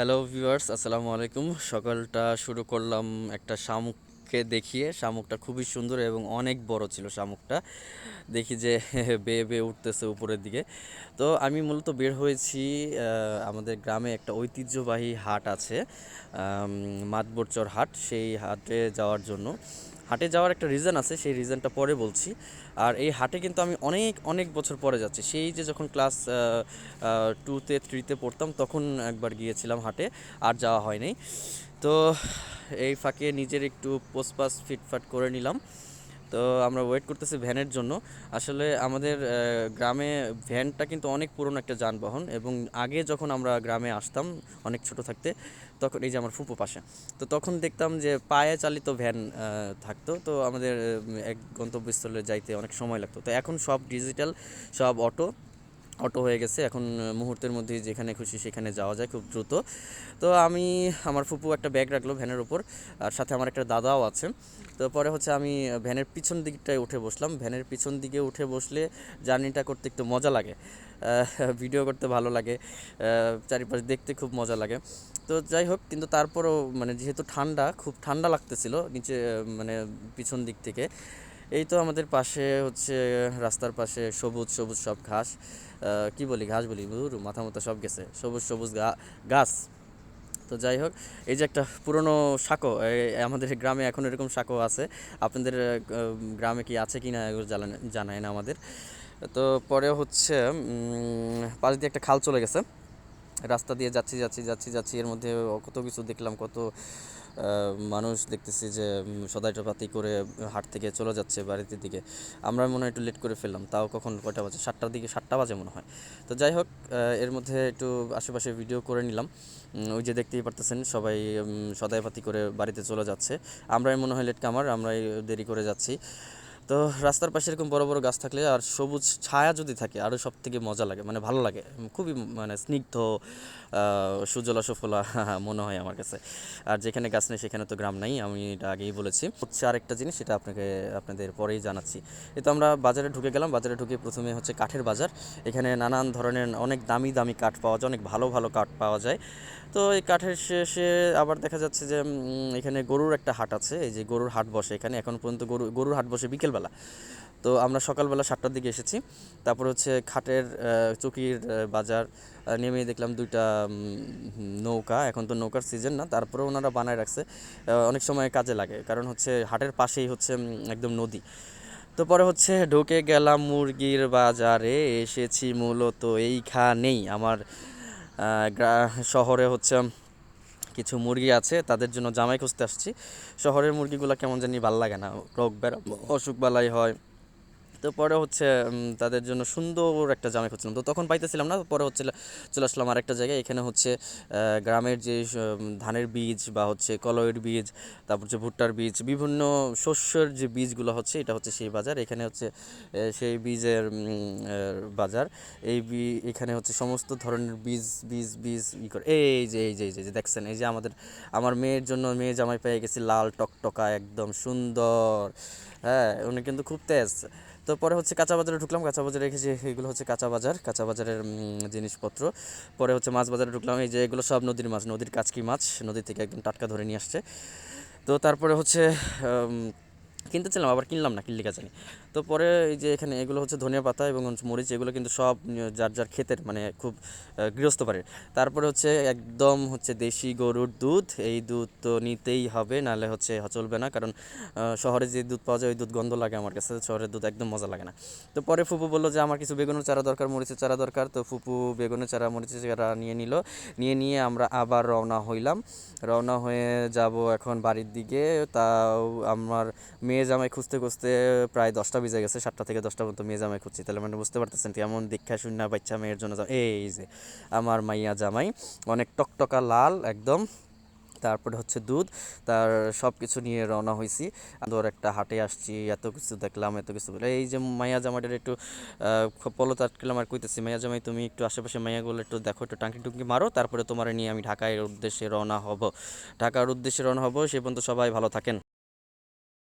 Hello viewers আসসালামু আলাইকুম। সকালটা শুরু করলাম একটা শামুককে দেখিয়ে। শামুকটা খুবই সুন্দর এবং অনেক বড় ছিল শামুকটা। দেখি যে বেয়ে বেয়ে উঠতেছে উপরের দিকে। তো আমি মূলত বের হয়েছি আমাদের গ্রামে একটা ঐতিহ্যবাহী হাট আছে মাতবরচর হাট। সেই হাটে যাওয়ার জন্য। হাটে যাওয়ার একটা রিজন আছে, সেই রিজনটা পরে বলছি। আর এই হাটে কিন্তু আমি অনেক অনেক বছর পরে যাচ্ছি। সেই যে যখন ক্লাস টুতে থ্রিতে পড়তাম, তখন একবার গিয়েছিলাম হাটে, আর যাওয়া হয়নি। তো এই ফাঁকে নিজের একটু পোস্টপাস ফিটফাট করে নিলাম। তো আমরা ওয়েট করতেছি ভ্যানের জন্য। আসলে আমাদের গ্রামে ভ্যানটা কিন্তু অনেক পুরনো একটা যানবাহন এবং আগে যখন আমরা গ্রামে আসতাম অনেক ছোট থাকতে, তখন এই যে আমার ফুপু পাশে, তো তখন দেখতাম যে পায়ে চালিত ভ্যান থাকতো। তো আমাদের এক গন্তব্যস্থলে যাইতে অনেক সময় লাগতো। তো এখন সব ডিজিটাল সব অটো অটো হয়ে গেছে। এখন মুহূর্তের মধ্যে যেখানে খুশি সেখানে যাওয়া যায় খুব দ্রুত। তো আমি, আমার ফুপু একটা ব্যাগ রাখল ভ্যানের উপর, আর সাথে আমার একটা দাদাও আছে। তো পরে হচ্ছে আমি ভ্যানের পিছন দিকটায় উঠে বসলাম। ভ্যানের পিছন দিকে উঠে বসলে জার্নিটা করতে একটু মজা লাগে। ভিডিও করতে ভালো লাগে। চারিপাশ দেখতে খুব মজা লাগে। তো যাই হোক, কিন্তু তারপরও মানে যেহেতু ঠান্ডা, খুব ঠান্ডা লাগতেছিল নিচে মানে পিছন দিক থেকে। এই তো আমাদের পাশে হচ্ছে রাস্তার পাশে সবুজ সবুজ সব ঘাস। কি বলি ঘাস বলি? ধুর, মাথা মতো সব গেছে। সবুজ সবুজ গাছ। তো যাই হোক এই যে একটা পুরনো এই আমাদের গ্রামে এখন এরকম সাঁকো আছে। আপনাদের গ্রামে কি আছে কি না এগুলো জানায় না আমাদের। তো পরে হচ্ছে পাশ দিয়ে একটা খাল চলে গেছে। রাস্তা দিয়ে যাচ্ছি যাচ্ছি যাচ্ছি যাচ্ছি। এর মধ্যে কত কিছু দেখলাম কত মানুষ দেখতেছি যে উম, সদাইটা করে হাট থেকে চলে যাচ্ছে বাড়িতে দিকে। আমরা মনে হয় একটু লেট করে ফেললাম তাও কখন কয়টা বাজে? সাতটার দিকে সাতটা বাজে মনে হয়। তো যাই হোক এর মধ্যে একটু আশেপাশে ভিডিও করে নিলাম। ওই যে দেখতেই পারতেছেন সবাই উম, সদাই পাতি করে বাড়িতে চলে যাচ্ছে। আমরাই মনে হয় লেট কামার আমরাই দেরি করে যাচ্ছি। তো রাস্তার পাশে এরকম বড় বড় গাছ থাকলে আর সবুজ ছায়া যদি থাকে আরও সব থেকে মজা লাগে মানে ভালো লাগে। খুবই মানে স্নিগ্ধ সুজলা সুফলা মনে হয় আমার কাছে। আর যেখানে গাছ নেই সেখানে তো গ্রাম নাই, আমি এটা আগেই বলেছি। হচ্ছে আরেকটা জিনিস, সেটা আপনাকে, আপনাদের পরেই জানাচ্ছি। এই তো আমরা বাজারে ঢুকে গেলাম, বাজারে ঢুকে প্রথমে হচ্ছে কাঠের বাজার। এখানে নানান ধরনের অনেক দামি দামি কাঠ পাওয়া যায়, অনেক ভালো ভালো কাঠ পাওয়া যায়। তো এই কাঠের শেষে আবার দেখা যাচ্ছে যে এখানে গরুর একটা হাট আছে, এই যে গরুর হাট বসে এখানে। এখন পর্যন্ত গরু, গরুর হাট বসে বিকেলবেলা। তো আমরা সকালবেলা সাতটার দিকে এসেছি। তারপর হচ্ছে খাটের চকির বাজার নেমে দেখলাম দুইটা নৌকা। এখন তো নৌকার সিজন না তারপরে ওনারা বানায় রাখছে। অনেক সময় কাজে লাগে। কারণ হচ্ছে হাটের পাশেই হচ্ছে একদম নদী। তো পরে হচ্ছে ঢুকে গেলাম মুরগির বাজারে। এসেছি মূলত এইখানেই। আমার শহরে হচ্ছে কিছু মুরগি আছে, তাদের জন্য জামাই খুঁজতে আসছি। শহরের মুরগিগুলো কেমন জানি ভালো লাগে না, রোগ বেড়া অসুখ বালাই হয়। তো পরে হচ্ছে তাদের জন্য সুন্দর একটা জামাই খুঁজছিলাম। তো তখন পাইতেছিলাম না, পরে হচ্ছে চলে আসলাম আরেকটা জায়গায়। এখানে হচ্ছে গ্রামের যে ধানের বীজ বা হচ্ছে কলয়ের বীজ, তারপর হচ্ছে ভুট্টার বীজ, বিভিন্ন শস্যের যে বীজগুলো হচ্ছে, এটা হচ্ছে সেই বাজার। এখানে হচ্ছে সেই বীজের বাজার। এই এখানে হচ্ছে সমস্ত ধরনের বীজ বীজ বীজ ই করে এই যে এই যে এই যে, দেখছেন, এই যে আমাদের, আমার মেয়ের জন্য মেয়ে জামাই পেয়ে গেছি, লাল টকটকা, একদম সুন্দর। হ্যাঁ উনি কিন্তু খুব তেজ। তো পরে হচ্ছে কাঁচা বাজারে ঢুকলাম, কাঁচা বাজারে রেখেছি এগুলো হচ্ছে কাঁচা বাজার, কাঁচা বাজারের জিনিসপত্র। পরে হচ্ছে মাছ বাজারে ঢুকলাম, এই যে এগুলো সব নদীর মাছ, নদীর কাচকি মাছ, নদী থেকে একদম টাটকা ধরে নিয়ে আসছে। তো তারপরে হচ্ছে উম, কিনতেছিলাম আবার কিনলাম না কিনলে জানি। তো পরে এই যে এখানে এগুলো হচ্ছে ধনিয়া পাতা এবং মরিচ এগুলো কিন্তু সব যার যার ক্ষেতের মানে খুব গৃহস্থ বাড়ির। তারপরে হচ্ছে একদম হচ্ছে দেশি গরুর দুধ এই দুধ তো নিতেই হবে নাহলে হচ্ছে চলবে না। কারণ শহরে যে দুধ পাওয়া যায় ওই দুধ গন্ধ লাগে আমার কাছে শহরের দুধ একদম মজা লাগে না। তো পরে ফুপু বলল যে আমার কিছু বেগুনের চারা দরকার মরিচের চারা দরকার। তো ফুপু বেগুনের চারা মরিচের চারা নিয়ে নিল। নিয়ে নিয়ে আমরা আবার রওনা হইলাম। রওনা হয়ে যাব এখন বাড়ির দিকে। তাও আমার মেয়ে জামাই খুঁজতে খুঁজতে প্রায় দশটা বেজে গেছে, সাতটা থেকে দশটা পর্যন্ত মেয়ে জামাই খুঁজছি। তাহলে মানে বুঝতে পারতেছেন কেমন দীক্ষা শূন্য বাচ্চা মেয়ের জন্য এই যে আমার মাইয়া জামাই, অনেক টকটকা লাল একদম, তারপরে হচ্ছে দুধ, তার সব কিছু নিয়ে রওনা হয়েছি ধর একটা হাটে আসছি, এত কিছু দেখলাম, এত কিছু এই যে মাইয়া জামাইটার একটু পলো আটকেলাম আর কইতেছি, মাইয়া জামাই, তুমি একটু আশেপাশে মাইয়াগুলো একটু দেখো, একটু টাঙ্কি টুঙ্কি মারো, তারপরে তোমার নিয়ে আমি ঢাকায় উদ্দেশ্যে রওনা হব। ঢাকার উদ্দেশ্যে রওনা হব, সে পর্যন্ত সবাই ভালো থাকেন।